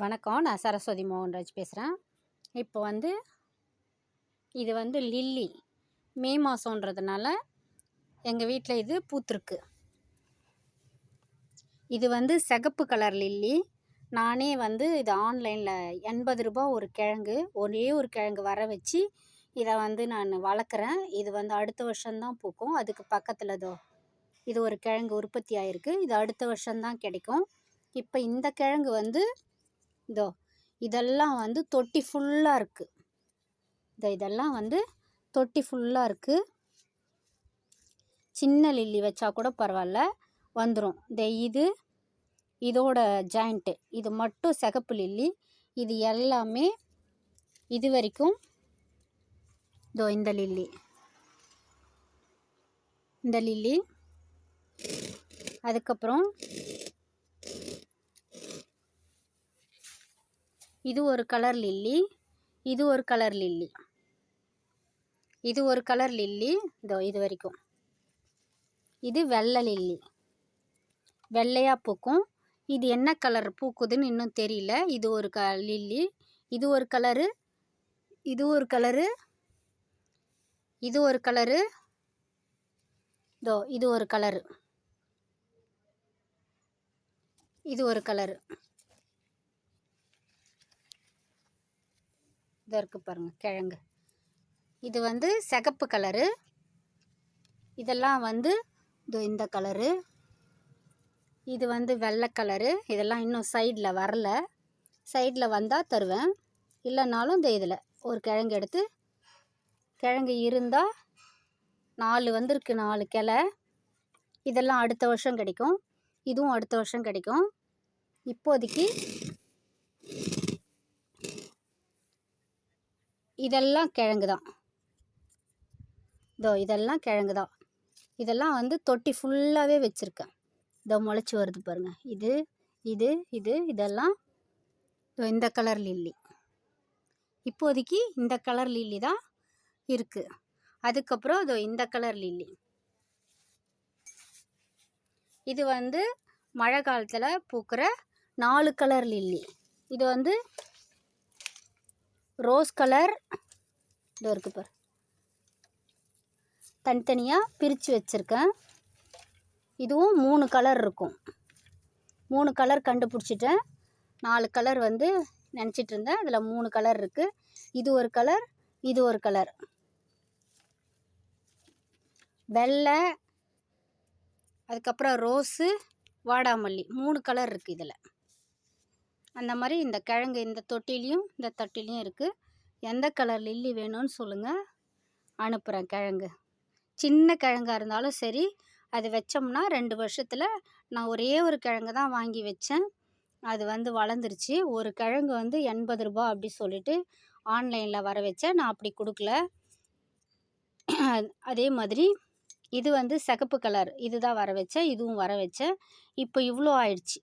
வணக்கம். நான் சரஸ்வதி மோகன்ராஜ் பேசுகிறேன் இப்போ வந்து இது வந்து லில்லி. மே மாதன்றதுனால எங்கள் வீட்டில் இது பூத்துருக்கு. இது வந்து சிகப்பு கலர் லில்லி. நானே வந்து இது ஆன்லைனில் எண்பது ரூபா ஒரு கிழங்கு ஒரே ஒரு கிழங்கு வர வச்சு இதை வந்து நான் வளர்க்குறேன் இது வந்து அடுத்த வருஷம்தான் பூக்கும். அதுக்கு பக்கத்தில் இதோ இது ஒரு கிழங்கு உற்பத்தி ஆகிருக்கு இது அடுத்த வருஷம்தான் கிடைக்கும். இப்போ இந்த கிழங்கு வந்து இதோ இதெல்லாம் வந்து தொட்டி ஃபுல்லாக இருக்குது இதோ இதெல்லாம் வந்து தொட்டி ஃபுல்லாக இருக்குது சின்ன லில்லி வச்சா கூட பரவாயில்ல வந்துடும் இந்த இது இதோட ஜாயிண்ட்டு இது மட்டும் சிகப்பு லில்லி இது எல்லாமே இது வரைக்கும் இதோ இந்த லில்லி. இந்த லில்லி அதுக்கப்புறம் இது ஒரு கலர் லில்லி இது ஒரு கலர் லில்லி. இது ஒரு கலர் லில்லி இதோ இது வரைக்கும். இது வெள்ளை லில்லி. வெள்ளையாக பூக்கும். இது என்ன கலர் பூக்குதுன்னு இன்னும் தெரியல. இது ஒரு க லில்லி. இது ஒரு கலரு இது ஒரு கலரு இது ஒரு கலரு இதோ இது ஒரு கலரு. இது ஒரு கலரு. இதோ இருக்குது பாருங்கள் கிழங்கு. இது வந்து சிகப்பு கலரு. இதெல்லாம் வந்து இதோ இந்த கலரு. இது வந்து வெள்ளை கலரு. இதெல்லாம் இன்னும் சைடில் வரல. சைடில் வந்தால் தருவேன். இல்லைனாலும் இந்த இதில் ஒரு கிழங்கு எடுத்து கிழங்கு இருந்தால் நாலு வந்திருக்கு நாலு கிளை. இதெல்லாம் அடுத்த வருஷம் கிடைக்கும். இதுவும் அடுத்த வருஷம் கிடைக்கும். இப்போதைக்கு இதெல்லாம் கிழங்கு தான். இதோ இதெல்லாம் கிழங்கு தான். இதெல்லாம் வந்து தொட்டி ஃபுல்லாகவே வச்சுருக்கேன். இதோ முளைச்சி வருது பாருங்கள் இது இது இது இதெல்லாம் இதோ இந்த கலர் லில்லி இப்போதைக்கு இந்த கலர் லில்லி தான் இருக்குது அதுக்கப்புறம் இதோ இந்த கலர் லில்லி இது வந்து மழை காலத்தில் பூக்கிற நாலு கலர் லில்லி இது வந்து ரோஸ் கலர் இதோ இருக்குது பார். தனித்தனியாக பிரித்து வச்சுருக்கேன். இதுவும் மூணு கலர் இருக்கும். மூணு கலர் கண்டுபிடிச்சிட்டேன். நாலு கலர் வந்து நினச்சிட்டு இருந்தேன். அதில் மூணு கலர் இருக்குது இது ஒரு கலர் இது ஒரு கலர் வெள்ளை அதுக்கப்புறம் ரோஸு வாடாமல்லி. மூணு கலர் இருக்குது இதில். அந்த மாதிரி இந்த கிழங்கு இந்த தொட்டிலையும் இந்த தொட்டிலையும் இருக்குது எந்த கலர் லில்லி வேணும்னு சொல்லுங்கள் அனுப்புகிறேன் கிழங்கு. சின்ன கிழங்கா இருந்தாலும் சரி அது வச்சோம்னா ரெண்டு வருஷத்தில் நான் ஒரே ஒரு கிழங்கு தான் வாங்கி வச்சேன். அது வந்து வளர்ந்துருச்சு. ஒரு கிழங்கு வந்து எண்பது ரூபா அப்படி சொல்லிட்டு ஆன்லைனில் வர வச்சேன். நான் அப்படி கொடுக்கல. அதே மாதிரி இது வந்து சிகப்பு கலர் இது தான் வர வச்சேன். இதுவும் வர வச்சேன். இப்போ இவ்வளோ ஆயிடுச்சு.